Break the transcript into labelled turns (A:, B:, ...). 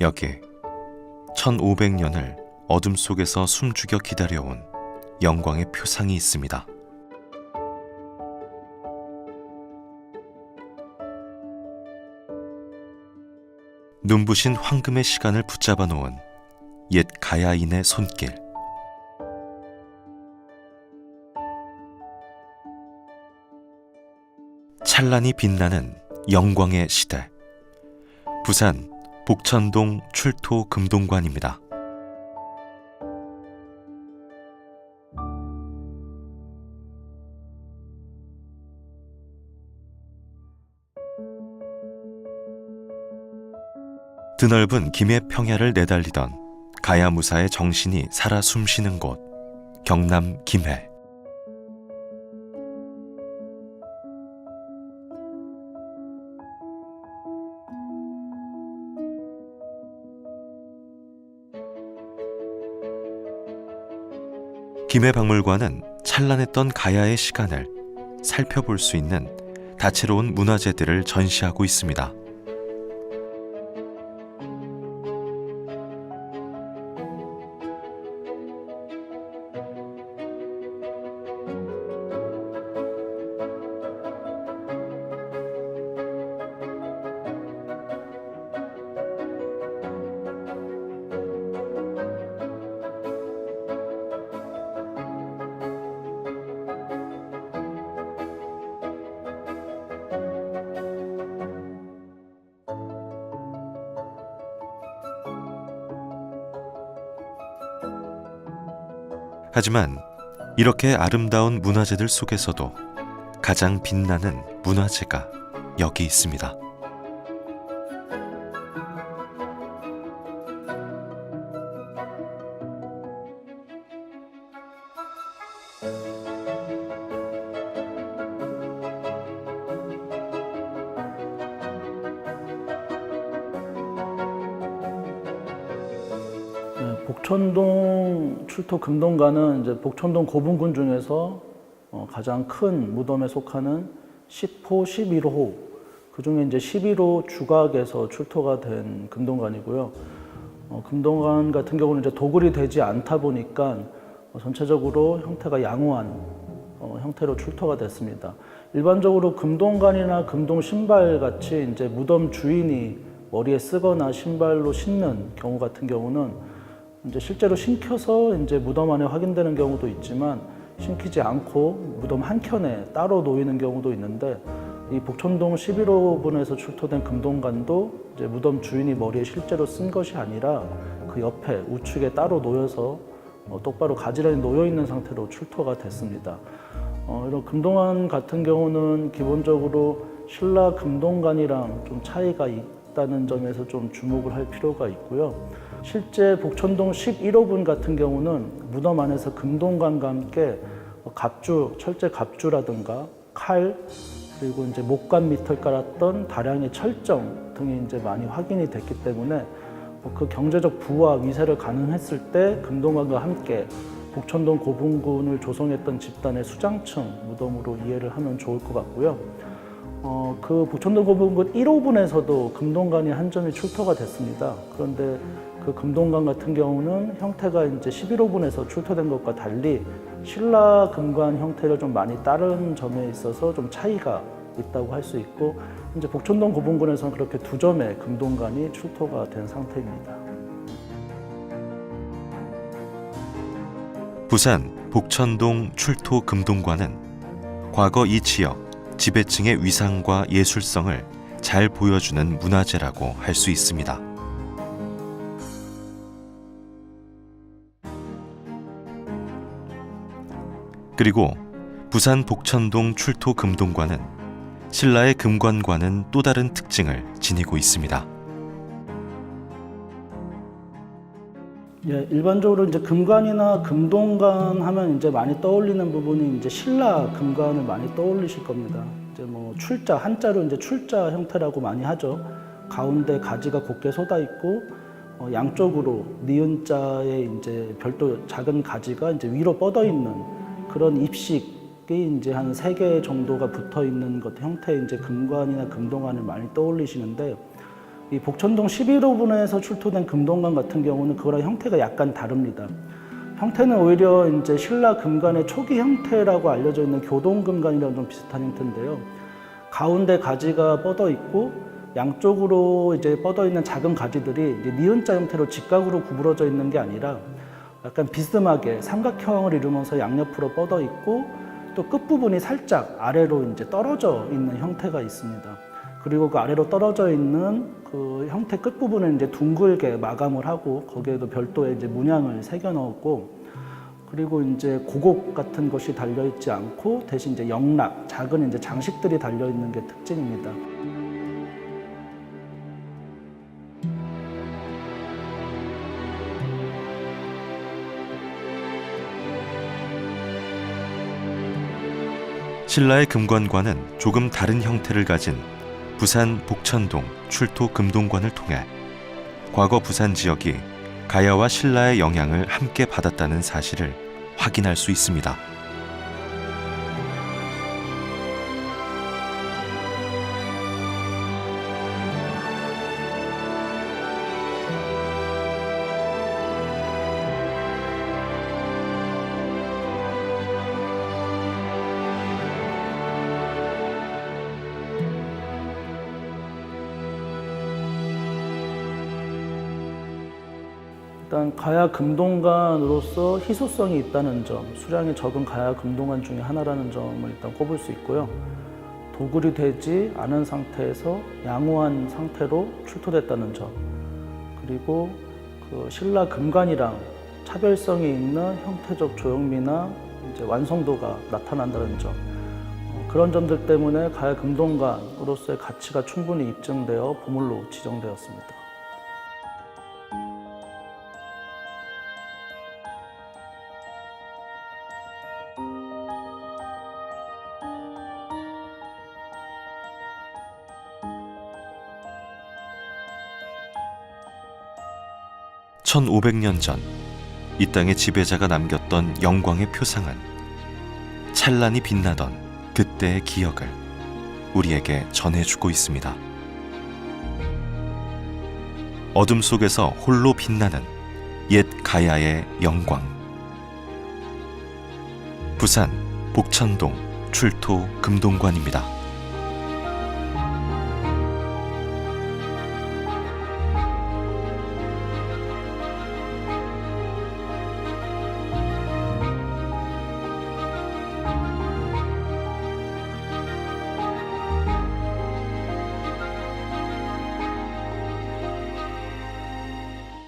A: 여기 1500년을 어둠 속에서 숨죽여 기다려온 영광의 표상이 있습니다. 눈부신 황금의 시간을 붙잡아 놓은 옛 가야인의 손길. 찬란히 빛나는 영광의 시대. 부산 복천동 출토 금동관입니다. 드넓은 김해 평야를 내달리던 가야무사의 정신이 살아 숨쉬는 곳 경남 김해 김해 박물관은 찬란했던 가야의 시간을 살펴볼 수 있는 다채로운 문화재들을 전시하고 있습니다. 하지만 이렇게 아름다운 문화재들 속에서도 가장 빛나는 문화재가 여기 있습니다.
B: 복천동 출토 금동가는 이제 복천동 고분군 중에서 어, 가장 큰 무덤에 속하는 10호, 11호 그 중에 이제 11호 주각에서 출토가 된 금동관이고요. 어, 금동관 같은 경우는 이제 도굴이 되지 않다 보니까 어, 전체적으로 형태가 양호한 어, 형태로 출토가 됐습니다. 일반적으로 금동관이나 금동 신발 같이 이제 무덤 주인이 머리에 쓰거나 신발로 신는 경우 같은 경우는 이제 실제로 신켜서 이제 무덤 안에 확인되는 경우도 있지만 신키지 않고 무덤 한 켠에 따로 놓이는 경우도 있는데 이 복천동 11호 분에서 출토된 금동관도 이제 무덤 주인이 머리에 실제로 쓴 것이 아니라 그 옆에 우측에 따로 놓여서 어, 똑바로 가지런히 놓여 있는 상태로 출토가 됐습니다. 어, 이런 금동관 같은 경우는 기본적으로 신라 금동관이랑 좀 차이가 있다는 점에서 좀 주목을 할 필요가 있고요. 실제 복천동 11호분 같은 경우는 무덤 안에서 금동관과 함께 갑주, 철제 갑주라든가 칼, 그리고 이제 목관 밑을 깔았던 다량의 철정 등이 이제 많이 확인이 됐기 때문에 뭐그 경제적 부와 위세를 가능했을 때 금동관과 함께 복천동 고분군을 조성했던 집단의 수장층 무덤으로 이해를 하면 좋을 것 같고요. 어, 그 복천동 고분군 1호분에서도 금동관이 한 점이 출토가 됐습니다. 그런데 그 금동관 같은 경우는 형태가 이제 11호분에서 출토된 것과 달리 신라 금관 형태를 좀 많이 따른 점에 있어서 좀 차이가 있다고 할 수 있고 이제 복천동 고분군에서는 그렇게 두 점의 금동관이 출토가 된 상태입니다.
A: 부산 복천동 출토 금동관은 과거 이 지역 지배층의 위상과 예술성을 잘 보여주는 문화재라고 할 수 있습니다. 그리고 부산 복천동 출토 금동관은 신라의 금관과는 또 다른 특징을 지니고 있습니다.
B: 예, 일반적으로 이제 금관이나 금동관 하면 이제 많이 떠올리는 부분이 이제 신라 금관을 많이 떠올리실 겁니다. 이제 뭐 출자 한자로 이제 출자 형태라고 많이 하죠. 가운데 가지가 곱게 솟아 있고 어, 양쪽으로 니은자에 이제 별도 작은 가지가 이제 위로 뻗어 있는 그런 입식 이제 한 세 개 정도가 붙어 있는 것 형태의 이제 금관이나 금동관을 많이 떠올리시는데 이 복천동 11호분에서 출토된 금동관 같은 경우는 그거랑 형태가 약간 다릅니다. 형태는 오히려 이제 신라 금관의 초기 형태라고 알려져 있는 교동 금관이랑 좀 비슷한 형태인데요. 가운데 가지가 뻗어 있고 양쪽으로 이제 뻗어 있는 작은 가지들이 니은자 형태로 직각으로 구부러져 있는 게 아니라 약간 비스듬하게 삼각형을 이루면서 양옆으로 뻗어 있고 또 끝부분이 살짝 아래로 이제 떨어져 있는 형태가 있습니다. 그리고 그 아래로 떨어져 있는 그 형태 끝 부분을 이제 둥글게 마감을 하고 거기에도 별도의 이제 문양을 새겨 넣었고 그리고 이제 고곡 같은 것이 달려 있지 않고 대신 이제 영락 작은 이제 장식들이 달려 있는 게 특징입니다.
A: 신라의 금관과는 조금 다른 형태를 가진 부산 복천동 출토 금동관을 통해 과거 부산 지역이 가야와 신라의 영향을 함께 받았다는 사실을 확인할 수 있습니다.
B: 일단 가야 금동관으로서 희소성이 있다는 점, 수량이 적은 가야 금동관 중에 하나라는 점을 일단 꼽을 수 있고요. 도굴이 되지 않은 상태에서 양호한 상태로 출토됐다는 점, 그리고 그 신라 금관이랑 차별성이 있는 형태적 조형미나 이제 완성도가 나타난다는 점, 어, 그런 점들 때문에 가야 금동관으로서의 가치가 충분히 입증되어 보물로 지정되었습니다.
A: (1500년) 전 이 땅의 지배자가 남겼던 영광의 표상은 찬란히 빛나던 그때의 기억을 우리에게 전해주고 있습니다. 어둠 속에서 홀로 빛나는 옛 가야의 영광. 부산 복천동 출토 금동관입니다.